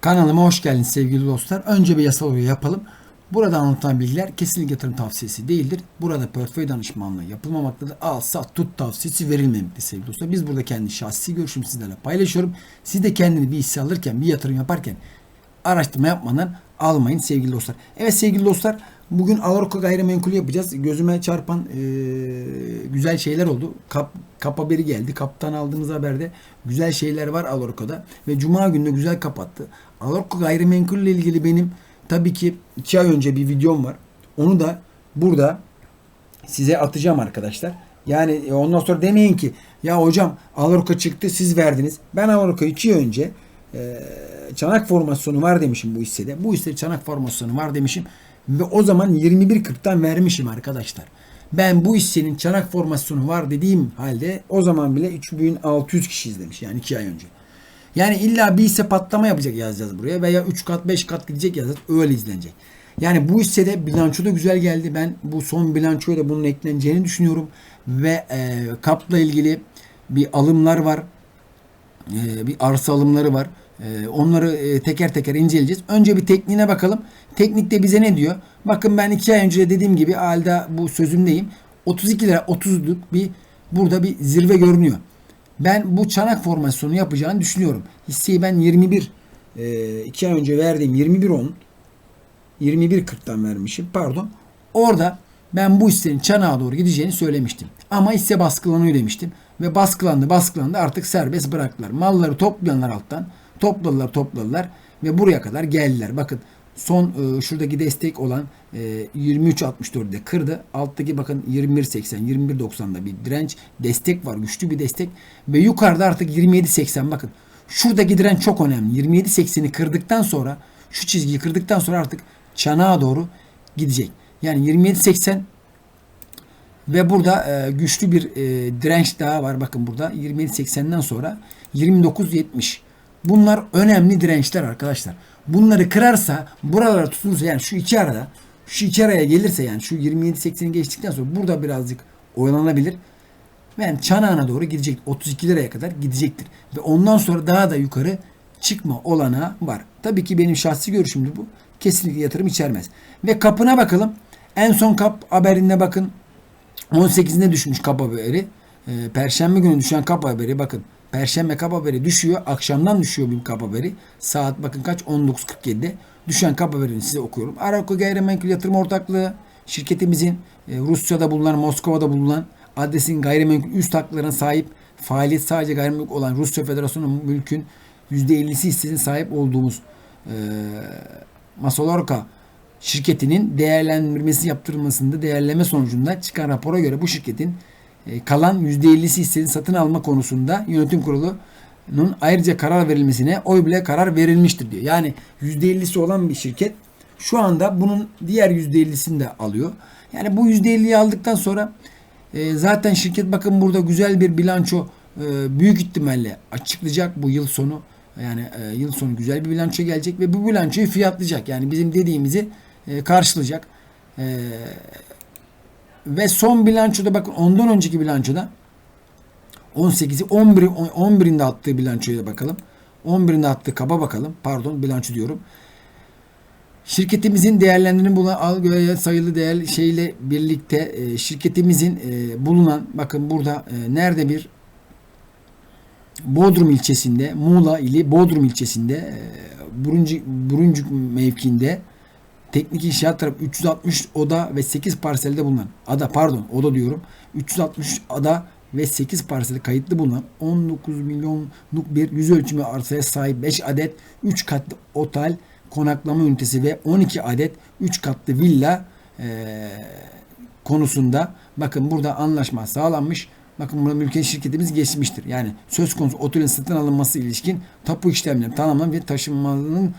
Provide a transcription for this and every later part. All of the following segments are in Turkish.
Kanalıma hoş geldiniz sevgili dostlar. Önce bir yasal uyarı yapalım. Burada anlatılan bilgiler kesinlikle yatırım tavsiyesi değildir. Burada portföy danışmanlığı yapılmamaktadır. Al, sat, tut tavsiyesi verilmemektedir sevgili dostlar. Biz burada kendi şahsi görüşümü sizlerle paylaşıyorum. Siz de kendini bir hisse alırken, bir yatırım yaparken araştırma yapmadan almayın sevgili dostlar. Evet sevgili dostlar bugün Alarko gayrimenkul yapacağız. Gözüme çarpan eee, güzel şeyler oldu. Kap, kap haberi geldi. Kaptan aldığımız haberde güzel şeyler var Alarko'da. Ve Cuma günü güzel kapattı. Alarko gayrimenkul ile ilgili benim tabii ki iki ay önce bir videom var. Onu da burada size atacağım arkadaşlar. Yani e, ondan sonra demeyin ki ya hocam Alarko çıktı siz verdiniz. Ben Alarko iki ay önce e, çanak formasyonu var demişim bu hissede. Bu hissede çanak formasyonu var demişim. Ve o zaman 21.40'tan vermişim arkadaşlar. Ben bu hissenin çanak formasyonu var dediğim halde o zaman bile 3600 kişi izlemiş yani 2 ay önce. Yani illa bir hisse patlama yapacak yazacağız buraya veya 3 kat 5 kat gidecek yazacağız öyle izlenecek. Yani bu hissede bilanço da güzel geldi. Ben bu son bilançoya da bunun ekleneceğini düşünüyorum. Ve e, kapla ilgili bir alımlar var. E, bir arsa alımları var. E, onları e, teker teker inceleyeceğiz. Önce bir tekniğine bakalım. Teknikte bize ne diyor? Bakın ben iki ay önce de dediğim gibi halde bu sözümdeyim. 32 lira 30'luk bir burada bir zirve görünüyor. Ben bu çanak formasyonu yapacağını düşünüyorum. Hisseyi ben 21 e, iki ay önce verdiğim 21 10 21.40'tan vermişim pardon. Orada ben bu hissenin çanağa doğru gideceğini söylemiştim. Ama hisse baskılanıyor demiştim. Ve baskılandı baskılandı artık serbest bıraktılar. Malları toplayanlar alttan topladılar topladılar ve buraya kadar geldiler. Bakın son e, şuradaki destek olan e, 23.64'de kırdı. Alttaki bakın 21.80 21.90'da bir direnç destek var. Güçlü bir destek ve yukarıda artık 27.80 bakın. Şuradaki direnç çok önemli. 27.80'i kırdıktan sonra şu çizgiyi kırdıktan sonra artık çanağa doğru gidecek. Yani 27.80 ve burada e, güçlü bir e, direnç daha var. Bakın burada 27.80'den sonra 29.70. Bunlar önemli dirençler arkadaşlar. Bunları kırarsa buralara tutunursa yani şu iki arada şu iki araya gelirse yani şu 27.80'i geçtikten sonra burada birazcık oyalanabilir. Yani çanağına doğru gidecek. 32 liraya kadar gidecektir. Ve ondan sonra daha da yukarı çıkma olanağı var. Tabii ki benim şahsi görüşümdür bu. Kesinlikle yatırım içermez. Ve kapına bakalım. En son kap haberine bakın. 18'inde düşmüş kap haberi. Ee, Perşembe günü düşen kap haberi bakın. Perşembe kap haberi düşüyor. Akşamdan düşüyor bir kap haberi. Saat bakın kaç? 19.47'de. Düşen kap haberini size okuyorum. Arako Gayrimenkul Yatırım Ortaklığı şirketimizin e, Rusya'da bulunan, Moskova'da bulunan adresin gayrimenkul üst haklarına sahip faaliyet sadece gayrimenkul olan Rusya Federasyonu mülkün %50'si hissesine sahip olduğumuz e, Masolorka şirketinin değerlendirmesi yaptırılmasında değerleme sonucunda çıkan rapora göre bu şirketin e, kalan %50'si hissenin satın alma konusunda yönetim kurulunun ayrıca karar verilmesine oy bile karar verilmiştir diyor. Yani %50'si olan bir şirket şu anda bunun diğer %50'sini de alıyor. Yani bu %50'yi aldıktan sonra e, zaten şirket bakın burada güzel bir bilanço e, büyük ihtimalle açıklayacak bu yıl sonu. Yani yıl sonu güzel bir bilanço gelecek ve bu bilançoyu fiyatlayacak. Yani bizim dediğimizi e, karşılayacak. E, ve son bilançoda bakın ondan önceki bilançoda 18'i 11 11'inde attığı bilançoya bakalım. 11'inde attığı kaba bakalım. Pardon bilanço diyorum. Şirketimizin değerlendirini bulan algıya sayılı değer şeyle birlikte e, şirketimizin e, bulunan bakın burada nerede bir Bodrum ilçesinde Muğla ili Bodrum ilçesinde e, Buruncu, Buruncuk mevkiinde teknik inşaat tarafı 360 oda ve 8 parselde bulunan ada pardon oda diyorum 360 ada ve 8 parselde kayıtlı bulunan 19 milyonluk bir yüz ölçümü arsaya sahip 5 adet 3 katlı otel konaklama ünitesi ve 12 adet 3 katlı villa e, konusunda bakın burada anlaşma sağlanmış. Bakın burada mülkiyet şirketimiz geçmiştir. Yani söz konusu otelin satın alınması ilişkin tapu işlemleri tamamlanan ve taşınmanın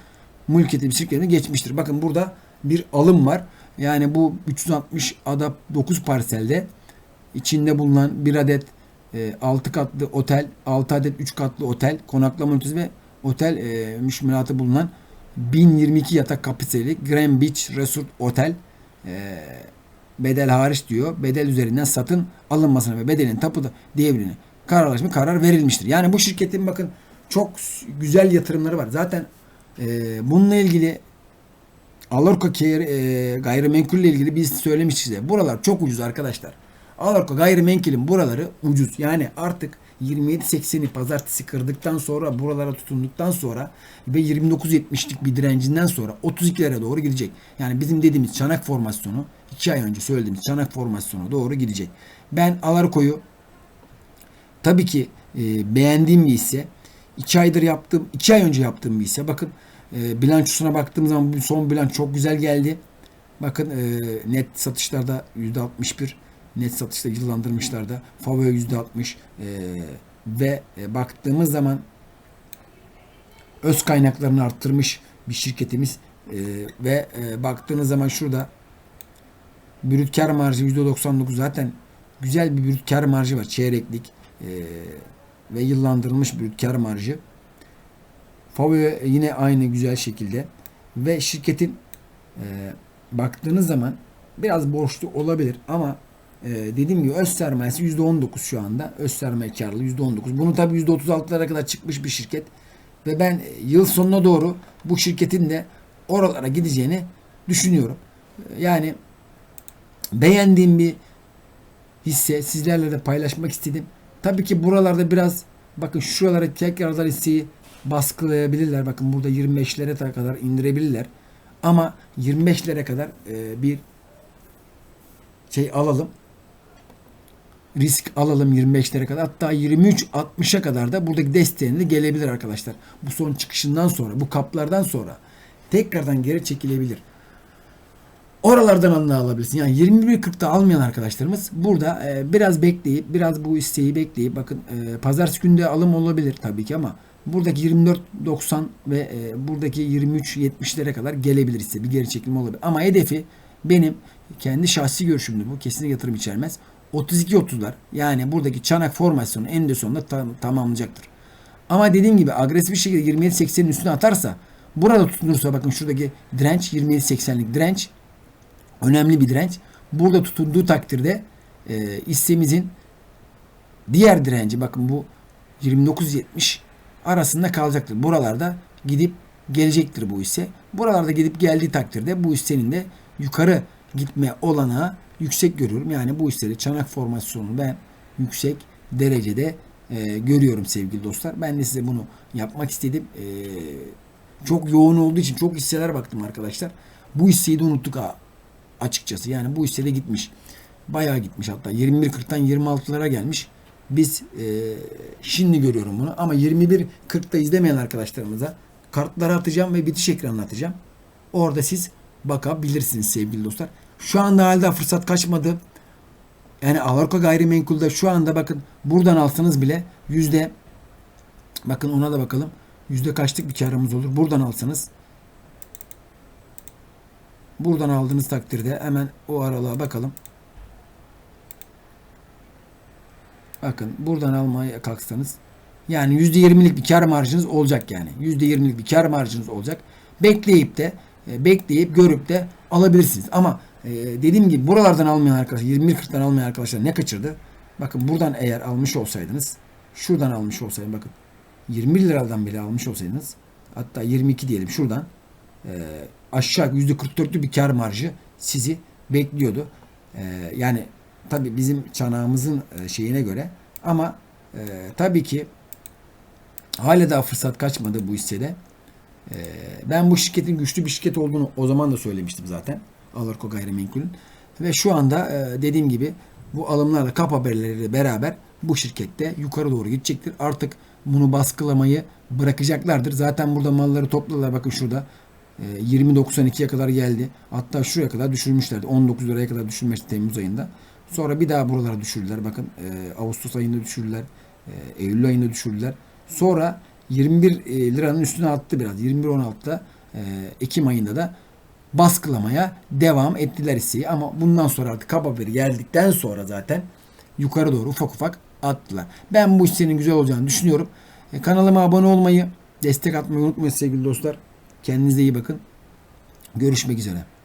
mülkiyeti bir şirketine geçmiştir. Bakın burada bir alım var. Yani bu 360 ada 9 parselde içinde bulunan bir adet e, 6 katlı otel, 6 adet 3 katlı otel, konaklama ünitesi ve otel e, müşmilatı bulunan 1022 yatak kapasiteli Grand Beach Resort Otel e, bedel hariç diyor. Bedel üzerinden satın alınmasına ve bedelin tapu devrine kararlaşma karar verilmiştir. Yani bu şirketin bakın çok güzel yatırımları var. Zaten e, bununla ilgili Alorca Care, e, gayrimenkulle ilgili biz söylemiştik size. Buralar çok ucuz arkadaşlar. Alorca gayrimenkulün buraları ucuz. Yani artık 27.80'i pazartesi kırdıktan sonra buralara tutunduktan sonra ve 29.70'lik bir direncinden sonra 32'lere doğru gidecek. Yani bizim dediğimiz çanak formasyonu 2 ay önce söylediğimiz çanak formasyona doğru gidecek. Ben Alarko'yu tabii ki e, beğendiğim bir hisse. 2 aydır yaptığım, 2 ay önce yaptığım bir hisse. Bakın e, bilançosuna baktığım zaman bu son bilanço çok güzel geldi. Bakın e, net satışlarda %61 net satışta yıllandırmışlar da Faveo %60 e, ve e, baktığımız zaman öz kaynaklarını arttırmış bir şirketimiz e, ve e, baktığınız zaman şurada brüt kar marjı %99 zaten güzel bir brüt kar marjı var çeyreklik e, ve yıllandırılmış brüt kar marjı. Faveo yine aynı güzel şekilde ve şirketin e, baktığınız zaman biraz borçlu olabilir ama e, dediğim gibi öz sermayesi %19 şu anda. Öz sermaye karlılığı %19. Bunu tabii %36'lara kadar çıkmış bir şirket. Ve ben yıl sonuna doğru bu şirketin de oralara gideceğini düşünüyorum. Yani beğendiğim bir hisse sizlerle de paylaşmak istedim. Tabii ki buralarda biraz bakın şuralara tekrardan hisseyi baskılayabilirler. Bakın burada 25'lere kadar indirebilirler. Ama 25'lere kadar e, bir şey alalım. Risk alalım 25'lere kadar. Hatta 23-60'a kadar da buradaki desteğinde gelebilir arkadaşlar. Bu son çıkışından sonra, bu kaplardan sonra tekrardan geri çekilebilir. Oralardan alını alabilirsin. Yani 21.40'da almayan arkadaşlarımız burada e, biraz bekleyip biraz bu isteği bekleyip bakın e, pazartesi günde alım olabilir tabii ki ama buradaki 24.90 ve e, buradaki 23.70'lere kadar gelebilir ise bir geri çekilme olabilir. Ama hedefi benim kendi şahsi görüşümdür bu. Kesinlikle yatırım içermez. 32-30'lar yani buradaki çanak formasyonu en de sonunda tam, tamamlayacaktır. Ama dediğim gibi agresif bir şekilde 27-80'in üstüne atarsa burada tutunursa bakın şuradaki direnç 27-80'lik direnç önemli bir direnç. Burada tutunduğu takdirde e, hissemizin diğer direnci bakın bu 29.70 arasında kalacaktır. Buralarda gidip gelecektir bu hisse. Buralarda gidip geldiği takdirde bu hissenin de yukarı gitme olanağı yüksek görüyorum. Yani bu hisseleri çanak formasyonunu ben yüksek derecede e, görüyorum sevgili dostlar. Ben de size bunu yapmak istedim. E, çok yoğun olduğu için çok hisseler baktım arkadaşlar. Bu hisseyi de unuttuk ha, açıkçası. Yani bu hisse de gitmiş. Bayağı gitmiş hatta. 21.40'tan 26'lara gelmiş. Biz e, şimdi görüyorum bunu ama 21.40'da izlemeyen arkadaşlarımıza kartları atacağım ve bitiş ekranını atacağım. Orada siz bakabilirsiniz sevgili dostlar. Şu anda halde fırsat kaçmadı. Yani Alarko gayrimenkulde şu anda bakın buradan alsanız bile yüzde bakın ona da bakalım. Yüzde kaçlık bir karımız olur. Buradan alsanız buradan aldığınız takdirde hemen o aralığa bakalım. Bakın buradan almaya kalksanız yani %20'lik bir kar marjınız olacak yani. %20'lik bir kar marjınız olacak. Bekleyip de e, bekleyip görüp de alabilirsiniz. Ama e, dediğim gibi buralardan almayan arkadaşlar 21.40'dan almayan arkadaşlar ne kaçırdı? Bakın buradan eğer almış olsaydınız şuradan almış olsaydınız bakın 20 liradan bile almış olsaydınız hatta 22 diyelim şuradan e, aşağı %44'lü bir kar marjı sizi bekliyordu. Yani tabi bizim çanağımızın e, şeyine göre ama e, tabii ki hala daha fırsat kaçmadı bu hissede. E, ben bu şirketin güçlü bir şirket olduğunu o zaman da söylemiştim zaten. Alarko Gayrimenkul'ün. Ve şu anda e, dediğim gibi bu alımlarla kap haberleriyle beraber bu şirkette yukarı doğru gidecektir. Artık bunu baskılamayı bırakacaklardır. Zaten burada malları topladılar. Bakın şurada 20.92'ye kadar geldi. Hatta şuraya kadar düşürmüşlerdi. 19 liraya kadar düşürmüştü Temmuz ayında. Sonra bir daha buralara düşürdüler. Bakın e, Ağustos ayında düşürdüler. E, Eylül ayında düşürdüler. Sonra 21 e, liranın üstüne attı biraz. 21.16'da e, Ekim ayında da baskılamaya devam ettiler hisseyi. Ama bundan sonra artık kap haberi geldikten sonra zaten yukarı doğru ufak ufak attılar. Ben bu hissenin güzel olacağını düşünüyorum. E, kanalıma abone olmayı, destek atmayı unutmayın sevgili dostlar. Kendinize iyi bakın. Görüşmek üzere.